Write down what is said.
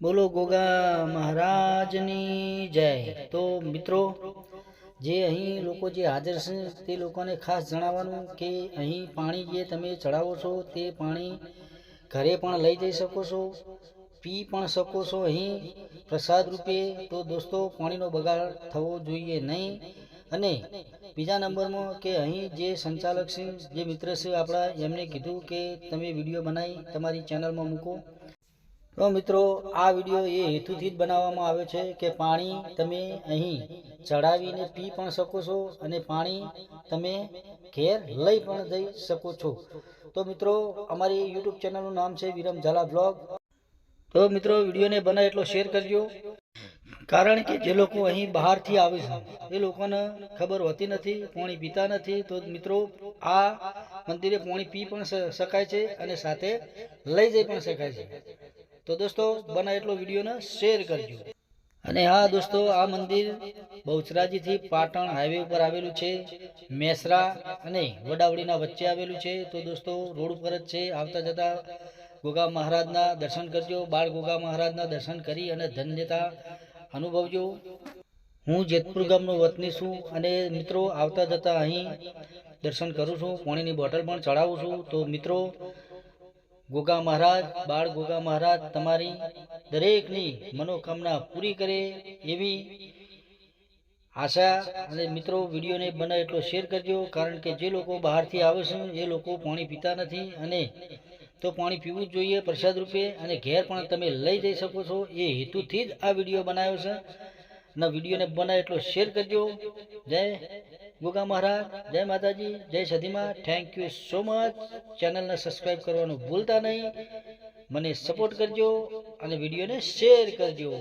બોલો ગોગા મહારાજની જય. તો મિત્રો, જે અહીં લોકો જે હાજર છે તે લોકોને ખાસ જણાવવાનું કે અહીં પાણી જે તમે ચડાવો છો તે પાણી ઘરે પણ લઈ જઈ શકો છો, પી પણ શકો છો અહીં પ્રસાદ રૂપે. તો દોસ્તો, પાણીનો બગાડ થવો જોઈએ નહીં. અને બીજા નંબરમાં કે અહીં જે સંચાલક છે, જે મિત્ર છે આપણા, એમને કીધું કે તમે વીડિયો બનાવી તમારી ચેનલમાં મૂકો. તો મિત્રો, આ વીડિયો એ હેતુથી જ બનાવવામાં આવ્યો છે કે પાણી તમે અહીં ચડાવીને પી પણ શકો છો અને પાણી તમે ઘેર લઈ પણ જઈ શકો છો. તો મિત્રો, અમારી યુટ્યુબ ચેનલનું નામ છે વિરમ ઝાલા બ્લોગ. તો મિત્રો, વિડીયોને બને એટલો શેર કરજો. કારણ કે જે લોકો અહીં બહારથી આવે છે, એ લોકોને ખબર હોતી નથી, પાણી પીતા નથી. તો મિત્રો, આ મંદિરે પાણી પી પણ શકાય છે અને સાથે લઈ જઈ પણ શકાય છે. તો દોસ્તો, બને એટલો વિડીયોને શેર કરજો. અને હા દોસ્તો, આ મંદિર બહુચરાજીથી પાટણ હાઈવે ઉપર આવેલું છે, મેસરા અને વડાવડીના વચ્ચે આવેલું છે. તો દોસ્તો, રોડ ઉપર જ છે. આવતા જતા ગોગા મહારાજના દર્શન કરજો, બાળ ગોગા મહારાજના દર્શન કરી અને ધન્યતા અનુભવજો. હું જેતપુર ગામનો વતની છું અને મિત્રો, આવતા જતા અહીં દર્શન કરું છું. પાણીની બોટલ પણ ચડાવું છું. તો મિત્રો ગોગા મહારાજ, બાળ ગોગા મહારાજ તમારી દરેકની મનોકામના પૂરી કરે એવી આશા અને મિત્રો વિડીયોને બને એટલો શેર કરજો. કારણ કે જે લોકો બહારથી આવે છે, એ લોકો પાણી પીતા નથી અને તો પાણી પીવું જ જોઈએ પ્રસાદ રૂપે અને ઘેર પણ તમે લઈ જઈ શકો છો. એ હેતુથી જ આ વીડિયો બનાવ્યો છે. અને વિડીયોને બને એટલો શેર કરજો. જય ગોગા મહારાજ, જય માતાજી, જય સધીમાં થેન્ક યુ સો મચ ચેનલને સબસ્ક્રાઈબ કરવાનું ભૂલતા નહીં. મને સપોર્ટ કરજો અને વિડીયોને શેર કરજો.